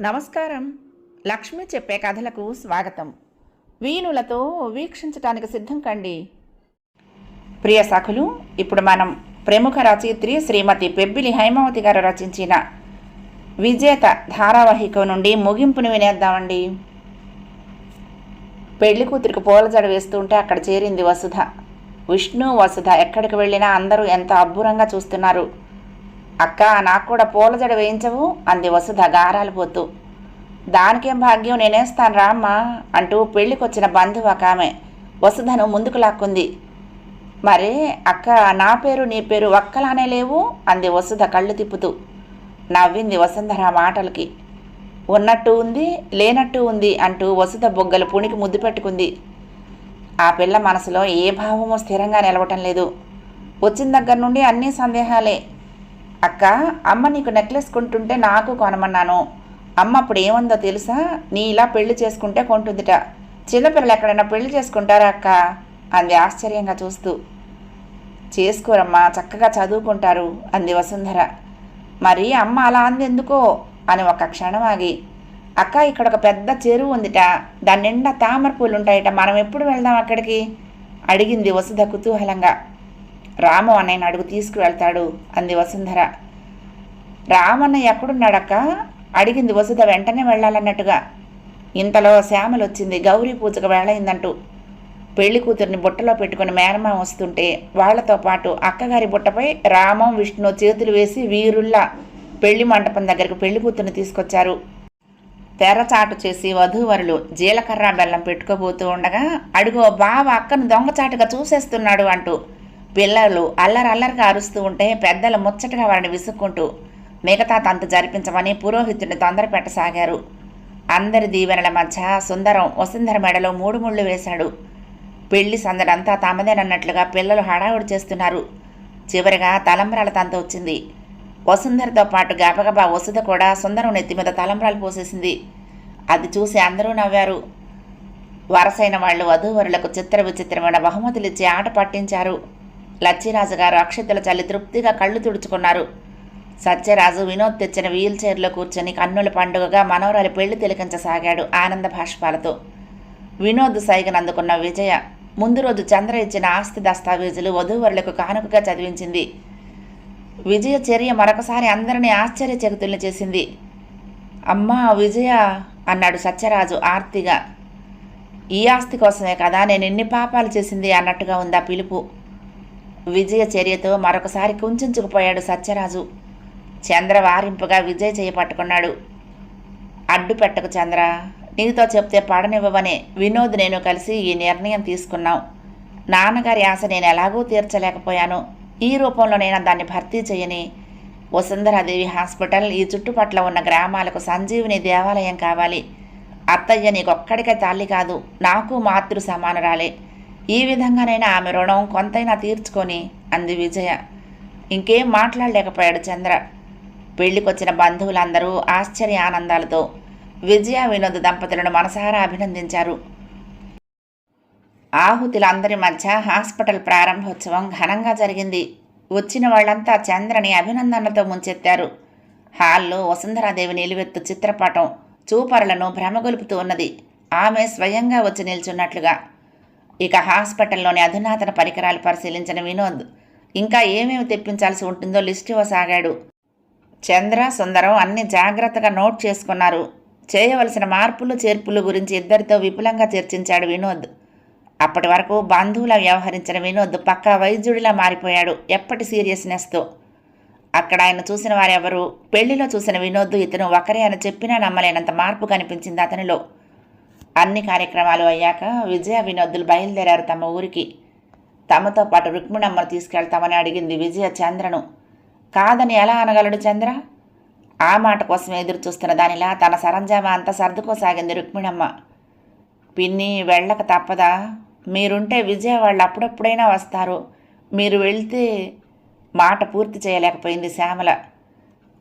నమస్కారం. లక్ష్మి చెప్పే కథలకు స్వాగతం. వీణులతో వీక్షించటానికి సిద్ధం కండి. ప్రియ సఖులు ఇప్పుడు మనం ప్రముఖ రచయిత్రి శ్రీమతి పెబ్బిలి హైమావతి గారు రచించిన విజేత ధారావాహిక నుండి ముగింపును వినేద్దామండి. పెళ్ళి కూతురికి పూల జడ వేస్తుంటే అక్కడ చేరింది వసుధ. విష్ణు వసుధ ఎక్కడికి వెళ్ళినా అందరూ ఎంత అబ్బురంగా చూస్తున్నారు. అక్క నాకు కూడా పూల జడ వేయించవు అంది వసుధ గారాలు పోతూ. దానికేం భాగ్యం నేనేస్తాను రామ్మా అంటూ పెళ్ళికొచ్చిన బంధువు ఒక ఆమె. వసుధను ముందుకు లాక్కుంది. మరే అక్క నా పేరు నీ పేరు ఒక్కలానే లేవు అంది వసుధ కళ్ళు తిప్పుతూ. నవ్వింది వసుంధర మాటలకి. ఉన్నట్టు ఉంది లేనట్టు ఉంది అంటూ వసుధ బొగ్గలు పుణికి ముద్దు పెట్టుకుంది. ఆ పిల్ల మనసులో ఏ భావమూ స్థిరంగా నిలవటం లేదు. వచ్చిన దగ్గర నుండి అన్నీ సందేహాలే. అక్క అమ్మ నీకు నెక్లెస్ కొంటుంటే నాకు కొనమన్నాను. అమ్మ అప్పుడు ఏముందో తెలుసా? నీ ఇలా పెళ్ళి చేసుకుంటే కొంటుందిట. చిన్నపిల్లలు ఎక్కడైనా పెళ్ళి చేసుకుంటారా అక్క? అంది ఆశ్చర్యంగా చూస్తూ. చేసుకోరమ్మా చక్కగా చదువుకుంటారు అంది వసుంధర. మరి అమ్మ అలా అంది ఎందుకో అని ఒక క్షణం ఆగి. అక్క ఇక్కడ ఒక పెద్ద చెరువు ఉందిట. దాని నిండా తామర పూలు ఉంటాయట మనం ఎప్పుడు వెళ్దాం అక్కడికి? అడిగింది వసుధ కుతూహలంగా. రాము అన్నయ్యని అడుగు తీసుకువెళ్తాడు అంది వసుంధర. రామన్న ఎక్కడున్నాడక్క? అడిగింది వసుధ వెంటనే వెళ్ళాలన్నట్టుగా. ఇంతలో శ్యామలు వచ్చింది గౌరీ పూజకు వేళయిందంటూ పెళ్ళి కూతుర్ని బుట్టలో పెట్టుకుని మేనమామ వస్తుంటే వాళ్ళతో పాటు అక్కగారి బుట్టపై రామం విష్ణు చేతులు వేసి వీరుల్లా పెళ్ళి మంటపం దగ్గరకు పెళ్ళి కూతుర్ని తీసుకొచ్చారు. తెరచాటు చేసి వధూవరులు జీలకర్ర బెల్లం పెట్టుకోబోతూ ఉండగా అడుగో బావ అక్కను దొంగచాటుగా చూసేస్తున్నాడు అంటూ పిల్లలు అల్లరి అల్లరిగా అరుస్తూ ఉంటే పెద్దలు ముచ్చటగా వారిని విసుక్కుంటూ మిగతా తంతు జరిపించమని పురోహితుడిని తొందర పెట్టసాగారు అందరి దీవెనల మధ్య సుందరం వసుంధర మెడలో మూడు ముళ్ళు వేశాడు. పెళ్ళి సందడంతా తమదేనన్నట్లుగా పిల్లలు హడావుడి చేస్తున్నారు. చివరిగా తలంబ్రాల తంత వచ్చింది. వసుంధరతో పాటు గబగబా వసుధ కూడా సుందరం నెత్తి మీద తలంబ్రాలు పోసేసింది. అది చూసి అందరూ నవ్వారు. వరసైన వాళ్ళు వధూవరులకు చిత్ర విచిత్రమైన బహుమతులు ఇచ్చి ఆట పట్టించారు. లచ్చిరాజు గారు అక్షతల చల్లి తృప్తిగా కళ్ళు తుడుచుకున్నారు. సత్యరాజు వినోద్ తెచ్చిన వీల్ చైర్లో కూర్చొని కన్నుల పండుగగా మనవరాలి పెళ్ళి తిలకించసాగాడు ఆనంద భాష్పాలతో. వినోద్ సైగను అందుకున్న విజయ ముందు రోజు చంద్ర ఇచ్చిన ఆస్తి దస్తావేజులు వధూవరులకు కానుకగా చదివించింది. విజయ చర్య మరొకసారి అందరినీ ఆశ్చర్యచకితుల్ని చేసింది. అమ్మా విజయ అన్నాడు సత్యరాజు ఆర్తిగా. ఈ ఆస్తి కోసమే కదా నేను ఎన్ని పాపాలు చేసింది అన్నట్టుగా ఉందా పిలుపు. విజయ చర్యతో మరొకసారి కుంచుకుపోయాడు సత్యరాజు. చంద్ర వారింపుగా విజయ్ చేయి పట్టుకున్నాడు. అడ్డు పెట్టకు చంద్ర. నీతో చెప్తే పడనివ్వవనే వినోద్ నేను కలిసి ఈ నిర్ణయం తీసుకున్నాం. నాన్నగారి ఆశ నేను ఎలాగూ తీర్చలేకపోయాను. ఈ రూపంలోనైనా దాన్ని భర్తీ చేయని? వసుంధరాదేవి హాస్పిటల్ ఈ చుట్టుపట్ల ఉన్న గ్రామాలకు సంజీవిని దేవాలయం కావాలి. అత్తయ్య నీకొక్కడికే తల్లి కాదు నాకు మాతృ సమానురాలే. ఈ విధంగానైనా ఆమె రుణం కొంతైనా తీర్చుకొని అంది విజయ. ఇంకేం మాట్లాడలేకపోయాడు చంద్ర. పెళ్ళికొచ్చిన బంధువులందరూ ఆశ్చర్య ఆనందాలతో విజయ వినోద్ దంపతులను మనసారా అభినందించారు. ఆహుతులందరి మధ్య హాస్పిటల్ ప్రారంభోత్సవం ఘనంగా జరిగింది. వచ్చిన వాళ్ళంతా చంద్రని అభినందనలతో ముంచెత్తారు. హాల్లో వసుంధరాదేవి నిలువెత్తు చిత్రపటం చూపరులను భ్రమగొలుపుతూ ఉన్నది. ఆమె స్వయంగా వచ్చి నిల్చున్నట్లుగా ఇక హాస్పిటల్లోని అధునాతన పరికరాలు పరిశీలించిన వినోద్ ఇంకా ఏమేమి తెప్పించాల్సి ఉంటుందో లిస్టు ఇవ్వసాగాడు. చంద్ర సుందరం అన్ని జాగ్రత్తగా నోట్ చేసుకున్నారు. చేయవలసిన మార్పులు చేర్పులు గురించి ఇద్దరితో విపులంగా చర్చించాడు వినోద్. అప్పటి వరకు బంధువులా వ్యవహరించిన వినోద్ పక్కా వైద్యుడిలా మారిపోయాడు ఎప్పటి సీరియస్నెస్తో అక్కడ ఆయన చూసిన వారెవరు? పెళ్ళిలో చూసిన వినోద్ ఇతను ఒకరే అని చెప్పినా నమ్మలేనంత మార్పు కనిపించింది అతనిలో. అన్ని కార్యక్రమాలు అయ్యాక విజయ వినోద్దులు బయలుదేరారు తమ ఊరికి. తమతో పాటు రుక్మిణమ్మను తీసుకెళ్తామని అడిగింది విజయ చంద్రను. కాదని ఎలా అనగలడు చంద్ర? ఆ మాట కోసం ఎదురు చూస్తున్న దానిలా తన సరంజామ అంతా సర్దుకోసాగింది రుక్మిణమ్మ. పిన్ని వెళ్ళక తప్పదా? మీరుంటే విజయ వాళ్ళు అప్పుడప్పుడైనా వస్తారు. మీరు వెళ్తే మాట పూర్తి చేయలేకపోయింది శ్యామల.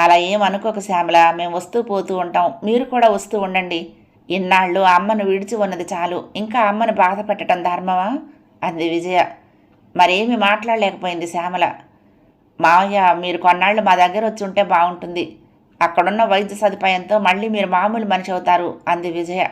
అలా ఏమనుకోక శ్యామల. మేము వస్తూ పోతూ ఉంటాం. మీరు కూడా వస్తూ ఉండండి. ఇన్నాళ్ళు అమ్మను విడిచి ఉన్నది చాలు. ఇంకా అమ్మను బాధపెట్టడం ధర్మమా? అంది విజయ. మరేమి మాట్లాడలేకపోయింది శ్యామల. మావయ్య మీరు కొన్నాళ్ళు మా దగ్గర వచ్చి ఉంటే బాగుంటుంది అక్కడున్న వైద్య సదుపాయంతో మళ్ళీ మీరు మామూలు మనిషి అవుతారు అంది విజయ.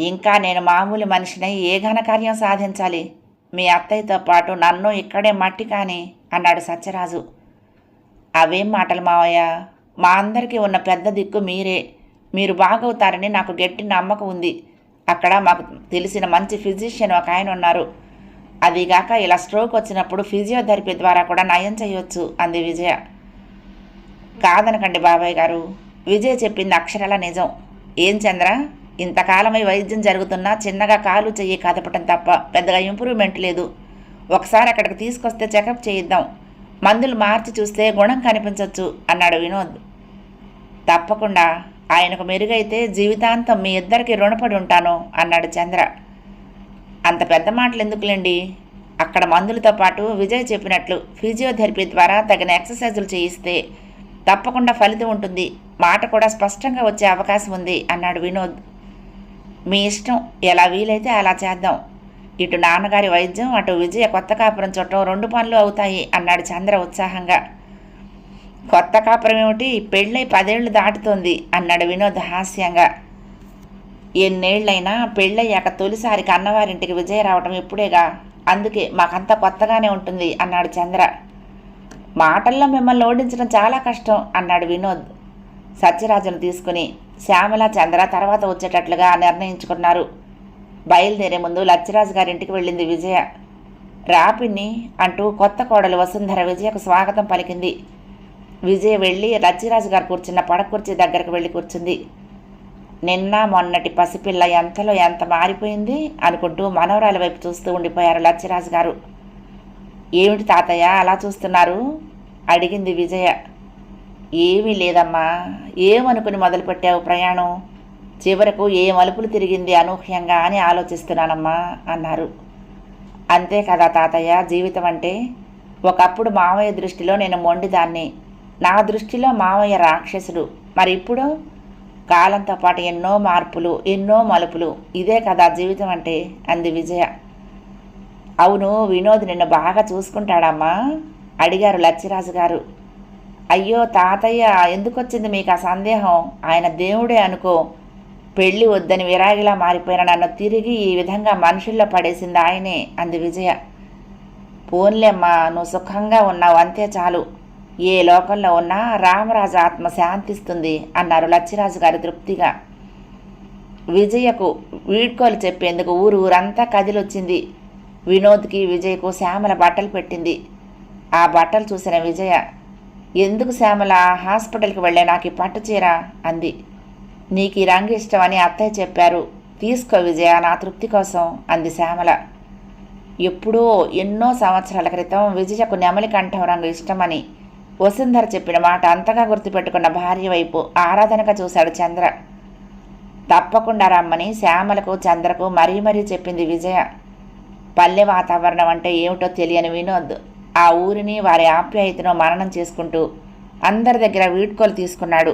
ఇంకా నేను మామూలు మనిషినై ఏ ఘనకార్యం సాధించాలి? మీ అత్తయ్యతో పాటు నన్ను ఇక్కడే మట్టి కాని అన్నాడు సత్యరాజు. అవేం మాటలు మావయ్య? మా అందరికీ ఉన్న పెద్ద దిక్కు మీరే. మీరు బాగవుతారని నాకు గట్టి నమ్మకం ఉంది. అక్కడ మాకు తెలిసిన మంచి ఫిజిషియన్ ఒక ఆయన ఉన్నారు. అదిగాక ఇలా స్ట్రోక్ వచ్చినప్పుడు ఫిజియోథెరపీ ద్వారా కూడా నయం చేయొచ్చు అంది విజయ. కాదనకండి బాబాయ్ గారు విజయ్ చెప్పింది అక్షరాల నిజం. ఏం చంద్ర ఇంతకాలమై వైద్యం జరుగుతున్నా చిన్నగా కాలు చెయ్యి కదపటం తప్ప పెద్దగా ఇంప్రూవ్మెంట్ లేదు. ఒకసారి అక్కడికి తీసుకొస్తే చెకప్ చేయిద్దాం. మందులు మార్చి చూస్తే గుణం కనిపించవచ్చు అన్నాడు వినోద్. తప్పకుండా ఆయనకు మెరుగైతే జీవితాంతం మీ ఇద్దరికి రుణపడి ఉంటాను అన్నాడు చంద్ర. అంత పెద్ద మాటలు ఎందుకులేండి అక్కడ మందులతో పాటు విజయ్ చెప్పినట్లు ఫిజియోథెరపీ ద్వారా తగిన ఎక్సర్సైజులు చేయిస్తే తప్పకుండా ఫలితం ఉంటుంది. మాట కూడా స్పష్టంగా వచ్చే అవకాశం ఉంది అన్నాడు వినోద్. మీ ఇష్టం. ఎలా వీలైతే అలా చేద్దాం. ఇటు నాన్నగారి వైద్యం అటు విజయ కొత్త కాపురం చుట్టం రెండు పనులు అవుతాయి అన్నాడు చంద్ర ఉత్సాహంగా. కొత్త కాపురం ఏమిటి? పెళ్ళై పదేళ్ళు దాటుతోంది అన్నాడు వినోద్ హాస్యంగా. ఎన్నేళ్ళైనా పెళ్ళయ్యాక తొలిసారి కన్నవారింటికి విజయ రావటం ఇప్పుడేగా అందుకే మాకంతా కొత్తగానే ఉంటుంది అన్నాడు చంద్ర. మాటల్లో మిమ్మల్ని ఓడించడం చాలా కష్టం అన్నాడు వినోద్. సత్యరాజును తీసుకుని శ్యామల చంద్ర తర్వాత వచ్చేటట్లుగా నిర్ణయించుకున్నారు. బయలుదేరే ముందు లచ్చిరాజు గారింటికి వెళ్ళింది విజయ. రాపిన్ని అంటూ కొత్త కోడలు వసుంధర విజయకు స్వాగతం పలికింది. విజయ వెళ్ళి రచ్చిరాజు గారు కూర్చున్న పడకుర్చీ దగ్గరకు వెళ్ళి కూర్చుంది. నిన్న మొన్నటి పసిపిల్ల ఎంతలో ఎంత మారిపోయింది అనుకుంటూ మనవరాల వైపు చూస్తూ ఉండిపోయారు లచ్చిరాజు గారు. ఏమిటి తాతయ్య అలా చూస్తున్నారు? అడిగింది విజయ. ఏమీ లేదమ్మా ఏమనుకుని మొదలుపెట్టావు ప్రయాణం? చివరకు ఏ మలుపులు తిరిగింది అనూహ్యంగా అని ఆలోచిస్తున్నానమ్మా అన్నారు. అంతే కదా తాతయ్య జీవితం అంటే? ఒకప్పుడు మావయ్య దృష్టిలో నేను మొండిదాన్ని. నా దృష్టిలో మావయ్య రాక్షసుడు. మరి ఇప్పుడు కాలంతో పాటు ఎన్నో మార్పులు ఎన్నో మలుపులు. ఇదే కదా జీవితం అంటే అంది విజయ. అవును వినోద్ నిన్ను బాగా చూసుకుంటాడమ్మా అడిగారు లచ్చిరాజు గారు. అయ్యో తాతయ్య ఎందుకొచ్చింది మీకు ఆ సందేహం? ఆయన దేవుడే అనుకో. పెళ్ళి వద్దని విరాగిలా మారిపోయిన నన్ను తిరిగి ఈ విధంగా మనుషుల్లో పడేసింది ఆయనే అంది విజయ. పోన్లేమ్మా నువ్వు సుఖంగా ఉన్నావు అంతే చాలు. ఏ లోకంలో ఉన్నా రామరాజు ఆత్మ శాంతిస్తుంది అన్నారు లచ్చిరాజు గారు తృప్తిగా. విజయకు వీడ్కోలు చెప్పేందుకు ఊరు ఊరంతా కదిలొచ్చింది. వినోద్కి విజయ్కు శ్యామల బట్టలు పెట్టింది. ఆ బట్టలు చూసిన విజయ ఎందుకు శ్యామల హాస్పిటల్కి వెళ్ళే నాకు ఈ పట్టు చీర అంది. నీకు ఈ రంగు ఇష్టమని అత్తయ్య చెప్పారు. తీసుకో విజయ నా తృప్తి కోసం అంది శ్యామల. ఎప్పుడో ఎన్నో సంవత్సరాల క్రితం విజయకు నెమలి కంఠం రంగు ఇష్టమని వసుంధర చెప్పిన మాట అంతగా గుర్తుపెట్టుకున్న భార్య వైపు ఆరాధనగా చూశాడు చంద్ర. తప్పకుండా రమ్మని శ్యామలకు చంద్రకు మరీ మరీ చెప్పింది విజయ. పల్లె వాతావరణం అంటే ఏమిటో తెలియని వినోద్ ఆ ఊరిని వారి ఆప్యాయతను మరణం చేసుకుంటూ అందరి దగ్గర వీడ్కోలు తీసుకున్నాడు.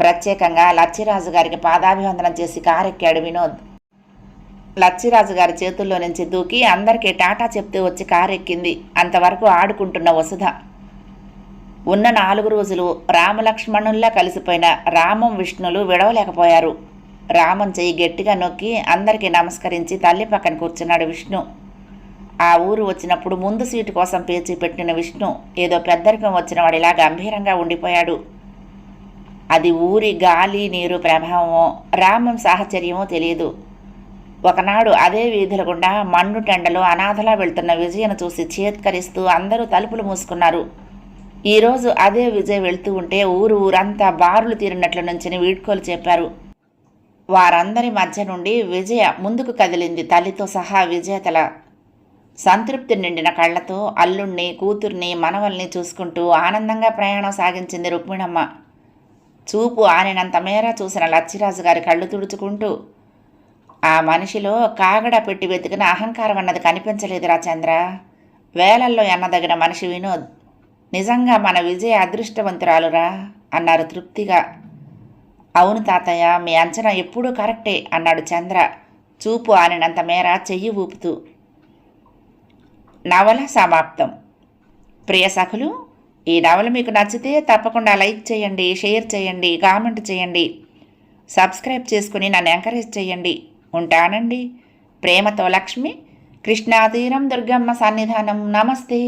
ప్రత్యేకంగా లచ్చిరాజు గారికి పాదాభివందనం చేసి కారెక్కాడు వినోద్. లచ్చిరాజు గారి చేతుల్లో నుంచి దూకి అందరికీ టాటా చెప్తూ వచ్చి కారెక్కింది. అంతవరకు ఆడుకుంటున్న వసుధ. ఉన్న నాలుగు రోజులు రామలక్ష్మణుల్లా కలిసిపోయిన రామం విష్ణులు విడవలేకపోయారు. రామం చెయ్యి గట్టిగా నొక్కి అందరికీ నమస్కరించి తల్లి పక్కన కూర్చున్నాడు విష్ణు. ఆ ఊరు వచ్చినప్పుడు ముందు సీటు కోసం పేచి పెట్టిన విష్ణు ఏదో పెద్దరికం వచ్చిన వాడిలా గంభీరంగా ఉండిపోయాడు. అది ఊరి గాలి నీరు ప్రభావమో రామం సాహచర్యమో తెలియదు ఒకనాడు అదే వీధుల గుండా టెండలో అనాథలా వెళ్తున్న విజయను చూసి చేత్కరిస్తూ అందరూ తలుపులు మూసుకున్నారు. ఈరోజు అదే విజయ్ వెళ్తూ ఉంటే ఊరు ఊరంతా బారులు తీరినట్లు నుంచి వీడ్కోలు చెప్పారు. వారందరి మధ్య నుండి విజయ ముందుకు కదిలింది తల్లితో సహా విజేతల. సంతృప్తి నిండిన కళ్ళతో అల్లుణ్ణి కూతుర్ని మనవల్ని చూసుకుంటూ ఆనందంగా ప్రయాణం సాగించింది రుక్మిణమ్మ. చూపు ఆనినంత మేర చూసిన లచ్చిరాజు గారి కళ్ళు తుడుచుకుంటూ ఆ మనిషిలో కాగడ పెట్టి వెతికిన అహంకారం అన్నది కనిపించలేదురా చంద్ర. వేలల్లో ఎన్నదగిన మనిషి వినోద్. నిజంగా మన విజయ అదృష్టవంతురాలురా అన్నారు తృప్తిగా. అవును తాతయ్య మీ అంచనా ఎప్పుడూ కరెక్టే అన్నాడు చంద్ర. చూపు ఆనినంత మేర చెయ్యి ఊపుతూ. నవల సమాప్తం. ప్రియ సఖులు ఈ నవల మీకు నచ్చితే తప్పకుండా లైక్ చేయండి షేర్ చేయండి కామెంట్ చేయండి. సబ్స్క్రైబ్ చేసుకుని నన్ను ఎంకరేజ్ చేయండి. ఉంటానండి. ప్రేమతో లక్ష్మి కృష్ణాతీరం దుర్గమ్మ సన్నిధానం. నమస్తే.